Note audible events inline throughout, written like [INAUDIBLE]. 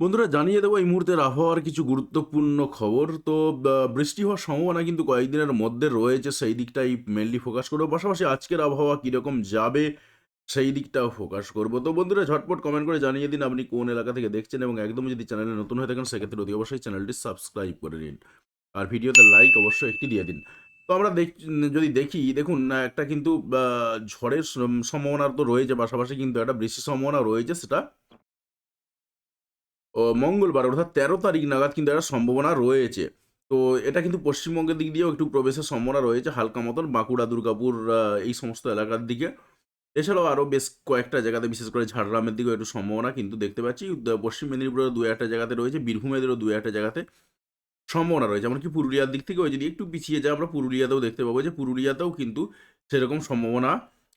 বন্ধুরা, জানিয়ে দেবো এই মুহূর্তের আবহাওয়ার কিছু গুরুত্বপূর্ণ খবর। তো বৃষ্টি হওয়ার সম্ভাবনা কিন্তু কয়েকদিনের মধ্যে রয়েছে, সেই দিকটাই মেনলি ফোকাস করব। পাশাপাশি আজকের আবহাওয়া কীরকম যাবে, সেই দিকটাও ফোকাস করব। তো, বন্ধুরা, ঝটপট কমেন্ট করে জানিয়ে দিন আপনি কোন এলাকা থেকে দেখছেন এবং একদম যদি চ্যানেলে নতুন হয়ে থাকেন, সেক্ষেত্রে অতি অবশ্যই চ্যানেলটি সাবস্ক্রাইব করে নিন। আর ভিডিওতে লাইক অবশ্যই একটি দিয়ে দিন। তো, আমরা দেখ, যদি দেখি, দেখুন একটা কিন্তু ঝড়ের সম্ভাবনা তো রয়েছে, পাশাপাশি কিন্তু একটা বৃষ্টির সম্ভাবনা রয়েছে, সেটা মঙ্গলবার, অর্থাৎ তেরো তারিখ নাগাদ কিন্তু একটা সম্ভাবনা রয়েছে। তো এটা কিন্তু পশ্চিমবঙ্গের দিক দিয়েও একটু প্রবেশের সম্ভাবনা রয়েছে, হালকা মতন বাঁকুড়া, দুর্গাপুর এই সমস্ত এলাকার দিকে। এছাড়াও আরও বেশ কয়েকটা জায়গাতে, বিশেষ করে ঝাড়গ্রামের দিকেও একটু সম্ভাবনা কিন্তু দেখতে পাচ্ছি। পশ্চিম মেদিনীপুরের দু একটা জায়গাতে রয়েছে, বীরভূমেদেরও দু একটা জায়গাতে সম্ভাবনা রয়েছে। এমনকি পুরুলিয়ার দিক থেকেও যদি একটু পিছিয়ে যায় আমরা পুরুলিয়াতেও দেখতে পাবো যে পুরুলিয়াতেও কিন্তু সেরকম সম্ভাবনা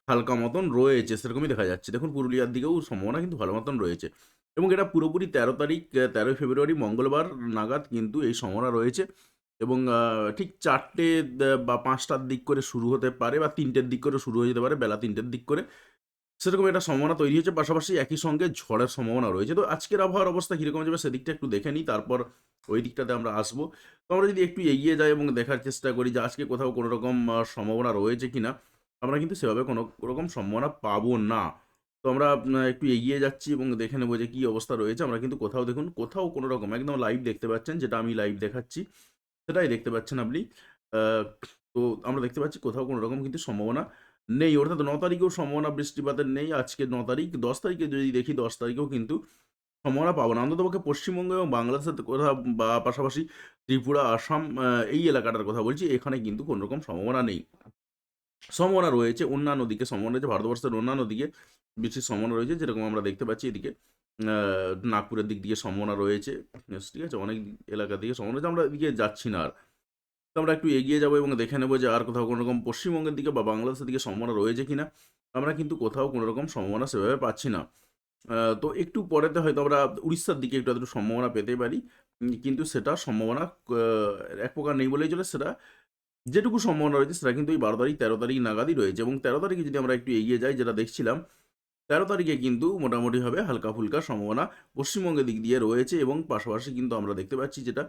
হালকা মতন রয়েছে, সেরকমই দেখা যাচ্ছে। দেখুন, পুরুলিয়ার দিকেও সম্ভাবনা কিন্তু ভালো মতন রয়েছে। এবং এটা পুরোপুরি তেরো তারিখ তেরোই ফেব্রুয়ারি, মঙ্গলবার নাগাদ কিন্তু এই সম্ভাবনা রয়েছে এবং ঠিক চারটে বা পাঁচটার দিক করে শুরু হতে পারে বা তিনটের দিক করে শুরু হয়ে যেতে পারে, বেলা তিনটের দিক করে। সেরকম একটা সম্ভাবনা তৈরি হয়েছে, পাশাপাশি একই সঙ্গে ঝড়ের সম্ভাবনা রয়েছে। তো আজকের আবহাওয়ার অবস্থা কীরকম যাবে সেদিকটা একটু দেখে নিই, তারপর ওই দিকটাতে আমরা আসব। তো আমরা যদি একটু এগিয়ে যাই এবং দেখার চেষ্টা করি যে আজকে কোথাও কোনো রকম সম্ভাবনা রয়েছে কিনা, আমরা কিন্তু সেভাবে কোনো রকম সম্ভাবনা পাবো না। তো আমরা একটু এগিয়ে যাচ্ছি এবং দেখে নেব যে কী অবস্থা রয়েছে। আমরা কিন্তু কোথাও দেখুন, কোথাও কোনো রকম একদম লাইভ দেখতে পাচ্ছেন, যেটা আমি লাইভ দেখাচ্ছি, সেটাই দেখতে পাচ্ছেন আপনি। তো আমরা দেখতে পাচ্ছি কোথাও কোনো রকম কিন্তু সম্ভাবনা নেই। অর্থাৎ ন তারিখেও সম্ভাবনা, বৃষ্টিপাতের নেই আজকে ন তারিখ। দশ তারিখে যদি দেখি, দশ তারিখেও কিন্তু সম্ভাবনা পাবো না। অন্ততপক্ষে পশ্চিমবঙ্গ এবং বাংলাদেশের কথা বা পাশাপাশি ত্রিপুরা, আসাম এই এলাকাটার কথা বলছি, এখানে কিন্তু কোনো রকম সম্ভাবনা নেই। সম্ভাবনা রয়েছে, অন্যান্য দিকে সম্ভাবনা রয়েছে, ভারতবর্ষের অন্যান্য দিকে বৃষ্টির সম্ভাবনা রয়েছে, যেরকম আমরা দেখতে পাচ্ছি এদিকে নাগপুরের দিক দিয়ে সম্ভাবনা রয়েছে, ঠিক আছে, অনেক এলাকা দিকে সম্ভাবনা রয়েছে, আমরা এদিকে যাচ্ছি না আর। তো আমরা একটু এগিয়ে যাব এবং দেখে নেব যে আর কোথাও কোনো রকম পশ্চিমবঙ্গের দিকে বা বাংলাদেশের দিকে সম্ভাবনা রয়েছে কিনা আমরা কিন্তু কোথাও কোনো রকম সম্ভাবনা সেভাবে পাচ্ছি না। তো একটু পরেতে হয়তো আমরা উড়িষ্যার দিকে একটু একটু সম্ভাবনা পেতে পারি, কিন্তু সেটা সম্ভাবনা এক প্রকার নেই বলেই চলে, সেটা যেটুকু সম্ভাবনা রয়েছে সেটা কিন্তু এই বারো তারিখ, তেরো তারিখ নাগাদই রয়েছে এবং তেরো তারিখে যদি আমরা একটু এগিয়ে যাই, যেটা দেখছিলাম, তেরো তারিখে কিন্তু মোটামুটি হবে হালকা ফুলকা সম্ভাবনা পশ্চিমবঙ্গের দিক দিয়ে রয়েছে এবং পাশাপাশি কিন্তু আমরা দেখতে পাচ্ছি যেটা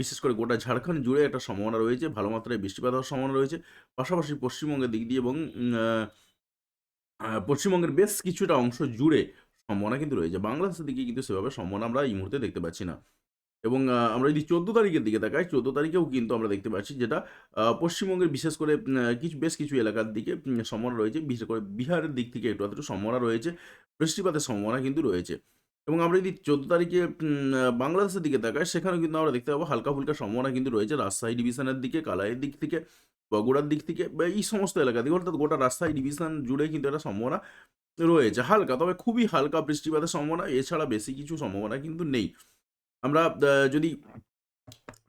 বিশেষ করে গোটা ঝাড়খণ্ড জুড়ে একটা সম্ভাবনা রয়েছে, ভালো মাত্রায় বৃষ্টিপাত হওয়ার সম্ভাবনা রয়েছে। পাশাপাশি পশ্চিমবঙ্গের দিক দিয়ে এবং পশ্চিমবঙ্গের বেশ কিছুটা অংশ জুড়ে সম্ভাবনা কিন্তু রয়েছে। বাংলাদেশের দিকে কিন্তু সেভাবে সম্ভাবনা আমরা এই মুহূর্তে দেখতে পাচ্ছি না। এবং আমরা যদি চোদ্দ তারিখের দিকে তাকাই, চোদ্দ তারিখেও কিন্তু আমরা দেখতে পাচ্ছি যেটা পশ্চিমবঙ্গের বিশেষ করে কিছু, বেশ কিছু এলাকার দিকে সম্ভাবনা রয়েছে, বিশেষ করে বিহারের দিক থেকে একটু আধটু সম্ভাবনা রয়েছে, বৃষ্টিপাতের সম্ভাবনা কিন্তু রয়েছে। এবং আমরা যদি চোদ্দ তারিখে বাংলাদেশের দিকে তাকাই, সেখানেও কিন্তু আমরা দেখতে পাবো হালকা ফুলকা সম্ভাবনা কিন্তু রয়েছে, রাজশাহী ডিভিশনের দিকে, কালাইয়ের দিক থেকে, বগুড়ার দিক থেকে, বা এই সমস্ত এলাকা থেকে অর্থাৎ গোটা রাজশাহী ডিভিশন জুড়ে কিন্তু একটা সম্ভাবনা রয়েছে, হালকা, তবে খুবই হালকা বৃষ্টিপাতের সম্ভাবনা, এছাড়া বেশি কিছু সম্ভাবনা কিন্তু নেই। আমরা যদি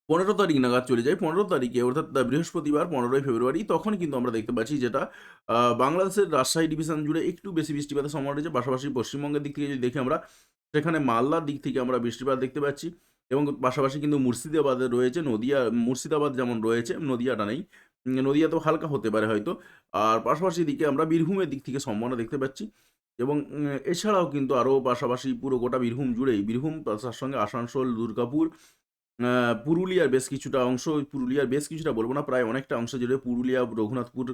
পনেরো তারিখ নাগাদ চলে যাই পনেরো তারিখে অর্থাৎ বৃহস্পতিবার পনেরোই ফেব্রুয়ারি তখন কিন্তু আমরা দেখতে পাচ্ছি যেটা বাংলাদেশের রাজশাহী ডিভিশন জুড়ে একটু বেশি বৃষ্টিপাতের সম্ভাবনা রয়েছে। পাশাপাশি পশ্চিমবঙ্গের দিক থেকে যদি দেখি আমরা সেখানে মালদার দিক থেকে আমরা বৃষ্টিপাত দেখতে পাচ্ছি এবং পাশাপাশি কিন্তু মুর্শিদাবাদে রয়েছে নদিয়া মুর্শিদাবাদ যেমন রয়েছে নদিয়াটা নেই উম, তো হালকা হতে পারে হয়তো। আর পাশাপাশি দিকে আমরা বীরভূমের দিক থেকে সম্ভাবনা দেখতে পাচ্ছি। এবং এছাড়াও কিন্তু আরও পাশাপাশি পুরো গোটা বীরভূম জুড়েই, বীরভূম তার সঙ্গে আসানসোল, দুর্গাপুর পুরুলিয়ার বেশ কিছুটা অংশ পুরুলিয়ার বেশ কিছুটা বলব না, প্রায় অনেকটা অংশ জুড়ে পুরুলিয়া, রঘুনাথপুর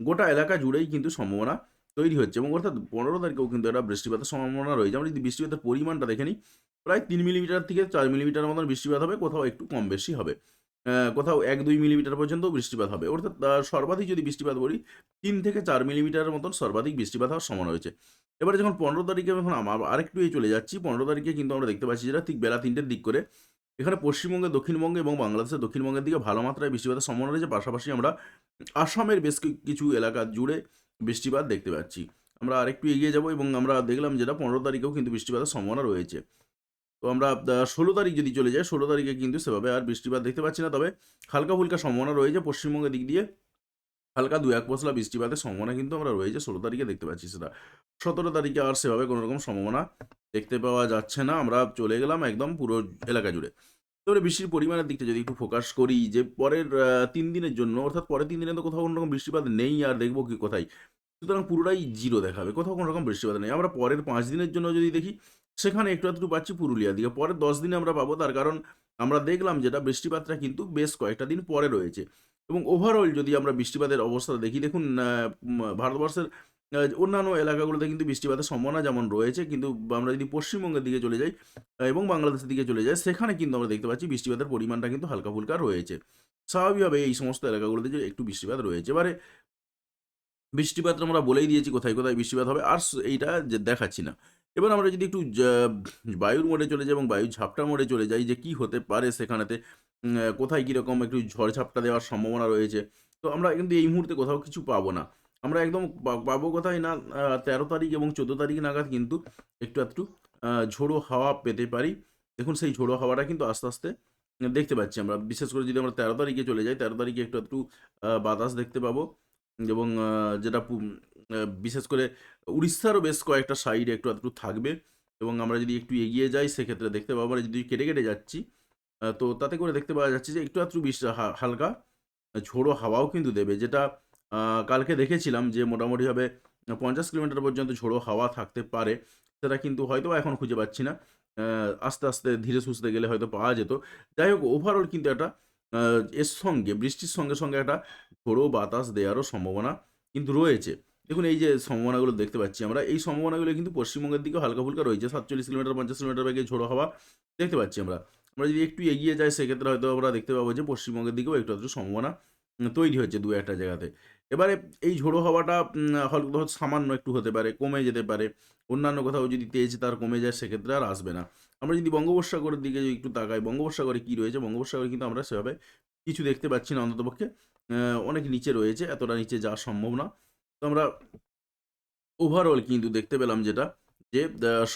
গোটা এলাকা জুড়েই কিন্তু সম্ভাবনা তৈরি হচ্ছে এবং অর্থাৎ পনেরো তারিখেও কিন্তু একটা বৃষ্টিপাতের সম্ভাবনা রয়েছে। আমরা যদি বৃষ্টিপাতের পরিমাণটা দেখে নিই, প্রায় তিন মিলিমিটার থেকে চার মিলিমিটার মতন বৃষ্টিপাত হবে, কোথাও একটু কম বেশি হবে। কোথাও এক দুই মিলিমিটার পর্যন্ত বৃষ্টিপাত হবে। অর্থাৎ সর্বাধিক যদি বৃষ্টিপাত বলি, তিন থেকে চার মিলিমিটারের মতন সর্বাধিক বৃষ্টিপাত হওয়ার সম্ভাবনা রয়েছে। এবারে যখন পনেরো তারিখে আমার আরেকটু এই চলে যাচ্ছি। পনেরো তারিখে কিন্তু আমরা দেখতে পাচ্ছি যেটা ঠিক বেলা তিনটের দিক করে। এখানে পশ্চিমবঙ্গে, দক্ষিণবঙ্গে এবং বাংলাদেশের দক্ষিণবঙ্গের দিকে ভালো মাত্রায় বৃষ্টিপাতের সম্ভাবনা রয়েছে। পাশাপাশি আমরা আসামের বেশ কিছু এলাকা জুড়ে বৃষ্টিপাত দেখতে পাচ্ছি। আমরা আরেকটু এগিয়ে যাব এবং আমরা দেখলাম যেটা পনেরো তারিখেও কিন্তু বৃষ্টিপাতের সম্ভাবনা রয়েছে। তো আমরা ষোলো তারিখ যদি চলে যাই ষোলো তারিখে কিন্তু সেভাবে আর বৃষ্টিপাত দেখতে পাচ্ছি না। তবে হালকা ফুলকা সম্ভাবনা রয়েছে পশ্চিমবঙ্গের দিক দিয়ে। হালকা দু এক পশলা বৃষ্টিপাতের সম্ভাবনা কিন্তু আমরা রয়েছে, ষোলো তারিখে দেখতে পাচ্ছি সেটা। সতেরো তারিখে আর সেভাবে কোনো রকম সম্ভাবনা দেখতে পাওয়া যাচ্ছে না। আমরা চলে গেলাম একদম পুরো এলাকা জুড়ে। তবে বৃষ্টির পরিমাণের দিকটা যদি একটু ফোকাস করি, যে পরের তিন দিনের জন্য, অর্থাৎ পরের তিন দিনে তো কোথাও কোনো রকম বৃষ্টিপাত নেই আর দেখব কি কোথায়। সুতরাং পুরোটাই জিরো দেখাবে, কোথাও কোনো রকম বৃষ্টিপাত নেই। আমরা পরের পাঁচ দিনের জন্য যদি দেখি সেখানে একটু একটু পাচ্ছি পুরুলিয়ার দিকে। পরে দশ দিনে আমরা পাবো, তার কারণ আমরা দেখলাম যেটা বৃষ্টিপাতটা কিন্তু বেশ কয়েকটা দিন পরে রয়েছে। এবং ওভারঅল যদি আমরা বৃষ্টিপাতের অবস্থা দেখি, দেখুন ভারতবর্ষের অন্যান্য এলাকাগুলোতে কিন্তু বৃষ্টিপাতের সম্ভাবনা যেমন রয়েছে, কিন্তু আমরা যদি পশ্চিমবঙ্গের দিকে চলে যাই এবং বাংলাদেশের দিকে চলে যাই, সেখানে কিন্তু আমরা দেখতে পাচ্ছি বৃষ্টিপাতের পরিমাণটা কিন্তু হালকা ফুলকা রয়েছে। স্বাভাবিকভাবে এই সমস্ত এলাকাগুলোতে যে একটু বৃষ্টিপাত রয়েছে। এবারে বৃষ্টিপাত আমরা বলেই দিয়েছি, কোথায় কোথায় বৃষ্টিপাত হবে, আর এইটা যে দেখাচ্ছি না। এবার আমরা যদি একটু বায়ুর মোড়ে চলে যাই এবং বায়ুর ঝাপটা মোড়ে চলে যাই যে কি হতে পারে সেখানেতে কোথায় কীরকম একটু ঝড় ঝাপটা দেওয়ার সম্ভাবনা রয়েছে, তো আমরা কিন্তু এই মুহূর্তে কোথাও কিছু পাবো না। আমরা একদম পাবো কোথায় না তেরো তারিখ এবং চোদ্দ তারিখ নাগাদ কিন্তু একটু একটু ঝোড়ো হাওয়া পেতে পারি। দেখুন সেই ঝোড়ো হাওয়াটা কিন্তু আস্তে আস্তে দেখতে পাচ্ছি আমরা। বিশেষ করে যদি আমরা তেরো তারিখে চলে যাই, তেরো তারিখে একটু একটু বাতাস দেখতে পাবো এবং যেটা বিশেষ করে উড়িষ্যারও বেশ কয়েকটা সাইড একটু একটু থাকবে এবং আমরা যদি একটু এগিয়ে যাই, সেক্ষেত্রে দেখতে পাবো আমরা যদি কেটে কেটে যাচ্ছি তো তাতে করে দেখতে পাওয়া যাচ্ছে যে একটু বৃষ্টি হা- হালকা ঝোড়ো হাওয়াও কিন্তু দেবে, যেটা কালকে দেখেছিলাম যে মোটামুটিভাবে পঞ্চাশ কিলোমিটার পর্যন্ত ঝোড়ো হাওয়া থাকতে পারে, সেটা কিন্তু হয়তো এখন খুঁজে পাচ্ছি না আস্তে আস্তে ধীরে সুস্থে গেলে হয়তো পাওয়া যেত। যাই হোক ওভারঅল কিন্তু একটা এর সঙ্গে, বৃষ্টির সঙ্গে সঙ্গে একটা ঝোড়ো বাতাস দেওয়ারও সম্ভাবনা কিন্তু রয়েছে। দেখুন, এই যে সম্ভাবনাগুলো দেখতে পাচ্ছি আমরা, এই সম্ভাবনাগুলো কিন্তু পশ্চিমবঙ্গের দিকে হালকা ফুলকা রয়েছে। সাতচল্লিশ কিলোমিটার, পঞ্চাশ কিলোমিটার বেগে ঝোড়ো হওয়া দেখতে পাচ্ছি আমরা। আমরা যদি একটু এগিয়ে যাই, সেক্ষেত্রে হয়তো আমরা দেখতে পাবো যে পশ্চিমবঙ্গের দিকেও একটু একটু সম্ভাবনা তৈরি হচ্ছে দু একটা জায়গাতে। এবারে এই ঝোড়ো হাওয়াটা হয়তো সামান্য একটু হতে পারে, কমে যেতে পারে। অন্যান্য কোথাও যদি তেজ তার কমে যায়, সেক্ষেত্রে আর আসবে না। আমরা যদি বঙ্গোপসাগরের দিকে একটু তাকাই, বঙ্গোপসাগরে কী রয়েছে? বঙ্গোপসাগরে কিন্তু আমরা সেভাবে কিছু দেখতে পাচ্ছি না অন্ততপক্ষে। অনেক নিচে রয়েছে, এতটা নিচে যাওয়া সম্ভব না। তো আমরা ওভারঅল কিন্তু দেখতে পেলাম যেটা, যে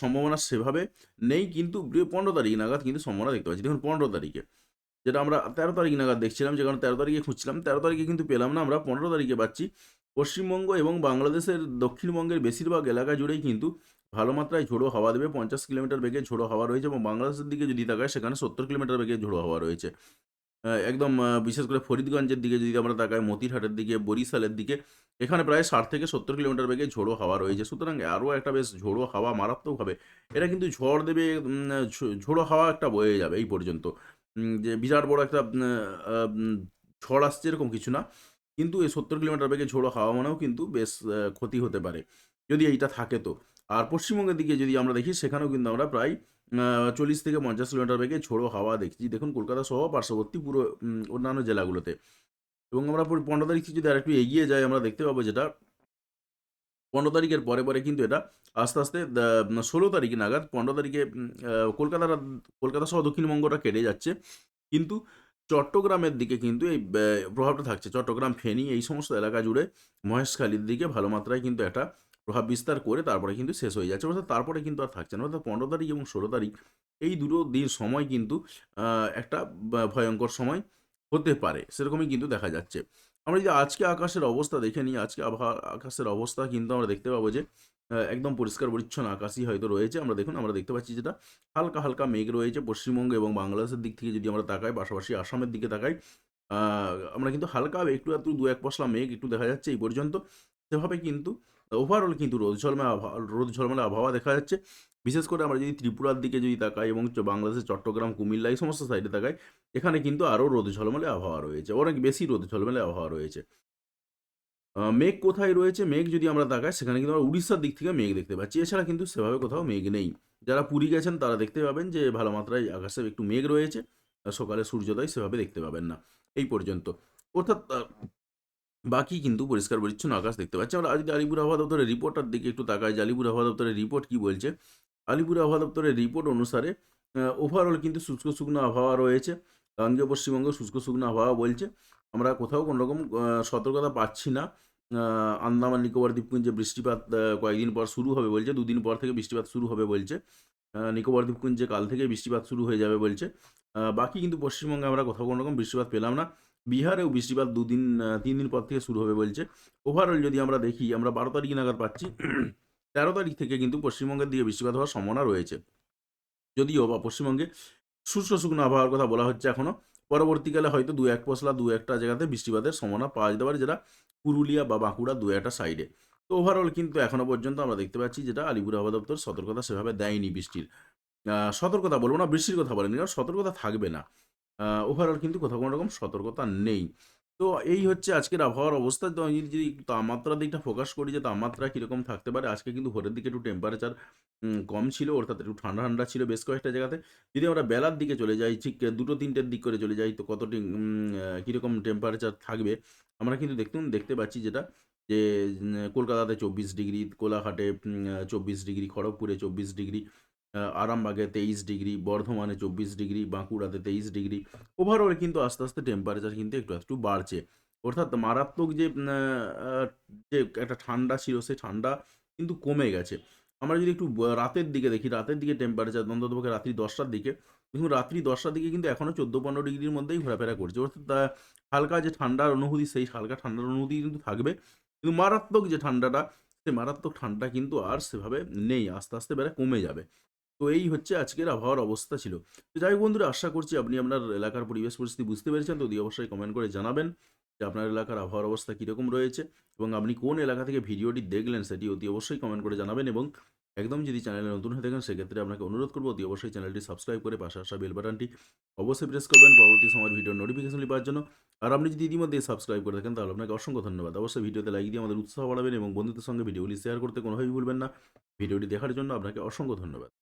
সম্ভাবনা সেভাবে নেই কিন্তু পনেরো তারিখ নাগাদ কিন্তু সম্ভাবনা দেখতে পাচ্ছি। দেখুন, পনেরো তারিখে যেটা আমরা তেরো তারিখ নাগাদ দেখছিলাম, যে কারণে তেরো তারিখে খুঁজছিলাম, তেরো তারিখে কিন্তু পেলাম না, আমরা পনেরো তারিখে পাচ্ছি। পশ্চিমবঙ্গ এবং বাংলাদেশের দক্ষিণবঙ্গের বেশিরভাগ এলাকা জুড়েই কিন্তু ভালো মাত্রায় ঝোড়ো হাওয়া দেবে, পঞ্চাশ কিলোমিটার বেগে ঝোড়ো হাওয়া রয়েছে এবং বাংলাদেশের দিকে যদি তাকায়, সেখানে সত্তর কিলোমিটার বেগে ঝোড়ো হাওয়া রয়েছে। একদম বিশেষ করে ফরিদগঞ্জের দিকে যদি আমরা তাকাই, মতিরহাটের দিকে, বরিশালের দিকে, এখানে প্রায় ষাট থেকে সত্তর কিলোমিটার বেগে ঝোড়ো হাওয়া রয়েছে। সুতরাং আরও একটা বেশ ঝোড়ো হাওয়া মারাত্মক হবে। এটা কিন্তু ঝড় দেবে ঝোড়ো হাওয়া একটা বয়ে যাবে এই পর্যন্ত। যে বিরাট বড় একটা ঝড় আসছে এরকম কিছু না। কিন্তু এই সত্তর কিলোমিটার বেগে ঝোড়ো হাওয়া মানেও কিন্তু বেশ ক্ষতি হতে পারে, যদি এইটা থাকে তো। আর পশ্চিমবঙ্গের দিকে যদি আমরা দেখি, সেখানেও কিন্তু আমরা প্রায় চল্লিশ থেকে পঞ্চাশ কিলোমিটার বেগে ঝোড়ো হাওয়া দেখছি। দেখুন, কলকাতা সহ পার্শ্ববর্তী পুরো অন্যান্য জেলাগুলোতে। এবং আমরা পনেরো তারিখ যদি আরেকটু এগিয়ে যাই, আমরা দেখতে পাবো যেটা, পনেরো তারিখের পরে পরে কিন্তু এটা আস্তে আস্তে ষোলো তারিখ নাগাদ পনেরো তারিখে কলকাতার, কলকাতা সহ দক্ষিণবঙ্গটা কেটে যাচ্ছে। কিন্তু চট্টগ্রামের দিকে কিন্তু এই প্রভাবটা থাকছে। চট্টগ্রাম, ফেনী, এই সমস্ত এলাকা জুড়ে মহেশখালীর দিকে ভালো মাত্রায় কিন্তু একটা প্রভাব বিস্তার করে তারপরে কিন্তু শেষ হয়ে যাচ্ছে। অর্থাৎ তারপরে কিন্তু আর থাকছে না। অর্থাৎ পনেরো তারিখ এবং ষোলো তারিখ এই দুটো দিন সময় কিন্তু একটা ভয়ঙ্কর সময় হতে পারে। সেরকমই কিন্তু দেখা যাচ্ছে। আমরা যদি আজকে আকাশের অবস্থা দেখে নিই, আজকে আবহাওয়া, আকাশের অবস্থা কিন্তু আমরা দেখতে পাবো যে একদম পরিষ্কার পরিচ্ছন্ন আকাশই হয়তো রয়েছে। আমরা দেখুন, আমরা দেখতে পাচ্ছি যেটা হালকা হালকা মেঘ রয়েছে পশ্চিমবঙ্গ এবং বাংলাদেশের দিক থেকে যদি আমরা তাকাই, পাশাপাশি আসামের দিকে তাকাই আমরা কিন্তু হালকা একটু একটু দু এক পশলা মেঘ একটু দেখা যাচ্ছে এই পর্যন্ত। সেভাবে কিন্তু ওভারঅল কিন্তু রোদ ঝলমে আবহাওয়া রোদ ঝলমলে আবহাওয়া দেখা যাচ্ছে। বিশেষ করে আমরা যদি ত্রিপুরার দিকে যদি তাকাই এবং বাংলাদেশের চট্টগ্রাম, কুমিল্লা এই সমস্ত সাইডে তাকাই, এখানে কিন্তু আরও রোদ ঝলমলে আবহাওয়া রয়েছে, অনেক বেশি রোদ ঝলমলে আবহাওয়া রয়েছে। মেঘ কোথায় রয়েছে? মেঘ যদি আমরা তাকাই, সেখানে কিন্তু আমরা উড়িষ্যার দিক থেকে মেঘ দেখতে পাচ্ছি। এছাড়া কিন্তু সেভাবে কোথাও মেঘ নেই। যারা পুরী গেছেন, তারা দেখতে পাবেন যে ভালো মাত্রায় আকাশে একটু মেঘ রয়েছে। সকালে সূর্যোদয় সেভাবে দেখতে পাবেন না। এই পর্যন্ত। অর্থাৎ বাকি কিন্তু পরিষ্কার পরিচ্ছন্ন আকাশ দেখতে পাচ্ছি। আমরা আজকে আলিপুর আবহাওয়া দপ্তরের রিপোর্টার দিকে একটু তাকাই। যে আলিপুর আবহাওয়া দপ্তরের রিপোর্ট কি বলছে? আলিপুর আবহাওয়া দপ্তরের রিপোর্ট অনুসারে ওভারঅল কিন্তু শুষ্ক শুকনো আবহাওয়া রয়েছে। গাঙ্গেয় পশ্চিমবঙ্গ শুষ্ক শুকনো আবহাওয়া বলছে। আমরা কোথাও কোনো রকম সতর্কতা পাচ্ছি না। আন্দামান, নিকোবর, দ্বীপপুঞ্জে বৃষ্টিপাত কয়েকদিন পর শুরু হবে বলছে। দুদিন পর থেকে বৃষ্টিপাত শুরু হবে বলছে। নিকোবর, দ্বীপপুঞ্জে কাল থেকে বৃষ্টিপাত শুরু হয়ে যাবে বলছে। বাকি কিন্তু পশ্চিমবঙ্গে আমরা কোথাও কোনো রকম বৃষ্টিপাত পেলাম না। বিহারেও বৃষ্টিপাত দুদিন তিন দিন পর থেকে শুরু হবে বলছে। ওভারঅল যদি আমরা দেখি, আমরা বারো তারিখ নাগাদ পাচ্ছি। [CLEARS THROAT] তেরো তারিখ থেকে কিন্তু পশ্চিমবঙ্গের দিকে বৃষ্টিপাত হওয়ার সম্ভাবনা রয়েছে। যদিও বা পশ্চিমবঙ্গে শুষ্ক শুকনো আবহাওয়ার কথা বলা হচ্ছে এখনও পরবর্তীকালে হয়তো দু এক পশলা, দু একটা জায়গাতে বৃষ্টিপাতের সম্ভাবনা পাওয়া যেতে পারে, যেটা পুরুলিয়া বা বাঁকুড়া দু একটা সাইডে তো ওভারঅল কিন্তু এখনও পর্যন্ত আমরা দেখতে পাচ্ছি যেটা আলিপুর আবহাওয়া দপ্তর সতর্কতা সেভাবে দেয়নি বৃষ্টির। সতর্কতা বলব না, বৃষ্টির কথা বলেনি, কারণ সতর্কতা থাকবে না। ওভারঅল কিন্তু কোথাও কোনো রকম সতর্কতা নেই। তো এই হচ্ছে আজকের আবহাওয়ার অবস্থা। তো আমি যদি তাপমাত্রার দিকটা ফোকাস করি যে তাপমাত্রা কীরকম থাকতে পারে, আজকে কিন্তু ভোরের দিকে একটু টেম্পারেচার কম ছিল, অর্থাৎ একটু ঠান্ডা ঠান্ডা ছিল বেশ কয়েকটা জায়গাতে। যদি আমরা বেলার দিকে চলে যাই, ঠিক দুটো তিনটের দিক করে চলে যাই, তো কতটি কীরকম টেম্পারেচার থাকবে? আমরা কিন্তু দেখতে দেখতে পাচ্ছি যেটা, যে কলকাতাতে চব্বিশ ডিগ্রি, কোলাঘাটে চব্বিশ ডিগ্রি, খড়গপুরে চব্বিশ ডিগ্রি আরামবাগে তেইশ ডিগ্রি, বর্ধমানে চব্বিশ ডিগ্রি, বাঁকুড়াতে তেইশ ডিগ্রি। ওভারঅল কিন্তু আস্তে আস্তে টেম্পারেচার কিন্তু একটু একটু বাড়ছে। অর্থাৎ মারাত্মক যে যে একটা ঠান্ডা ছিল সেই ঠান্ডা কিন্তু কমে গেছে। আমরা যদি একটু রাতের দিকে দেখি, রাতের দিকে টেম্পারেচার অন্ততপক্ষে রাত্রি দশটার দিকে, দেখুন রাত্রি দশটার দিকে কিন্তু এখনও চোদ্দ পনেরো ডিগ্রির মধ্যেই ঘোরাফেরা করছে। অর্থাৎ হালকা যে ঠান্ডার অনুভূতি, সেই হালকা ঠান্ডার অনুভূতি কিন্তু থাকবে। কিন্তু মারাত্মক যে ঠান্ডাটা সেই মারাত্মক ঠান্ডা কিন্তু আর সেভাবে নেই, আস্তে আস্তে বেড়ে কমে যাবে। তো এই হচ্ছে আজকের আবহাওয়ার অবস্থা ছিল। তো যাই বন্ধুরা, আশা করছি আপনি আপনার এলাকার পরিবেশ পরিস্থিতি বুঝতে পেরেছেন। তো অবশ্যই কমেন্ট করে জানাবেন যে আপনার এলাকার আবহাওয়ার অবস্থা কীরকম রয়েছে এবং আপনি কোন এলাকা থেকে ভিডিওটি দেখলেন সেটি অতি অবশ্যই কমেন্ট করে জানাবেন এবং একদম যদি চ্যানেলে নতুন হয়ে থাকেন, সেক্ষেত্রে আপনাকে অনুরোধ করব অতি অবশ্যই চ্যানেলটি সাবস্ক্রাইব করে পাশে আসা বেল বাটনটি অবশ্যই প্রেস করবেন পরবর্তী সময়ের ভিডিও নোটিফিকেশন পাওয়ার জন্য। আর আপনি যদি ইতিমধ্যে সাবস্ক্রাইব করে থাকেন, তাহলে আপনাকে অসংখ্য ধন্যবাদ। অবশ্যই ভিডিওতে লাইক দিয়ে আমাদের উৎসাহ বাড়াবেন এবং বন্ধুদের সঙ্গে ভিডিওগুলি শেয়ার করতে কোনোভাবেই ভুলবেন না। ভিডিওটি দেখার জন্য আপনাকে অসংখ্য ধন্যবাদ।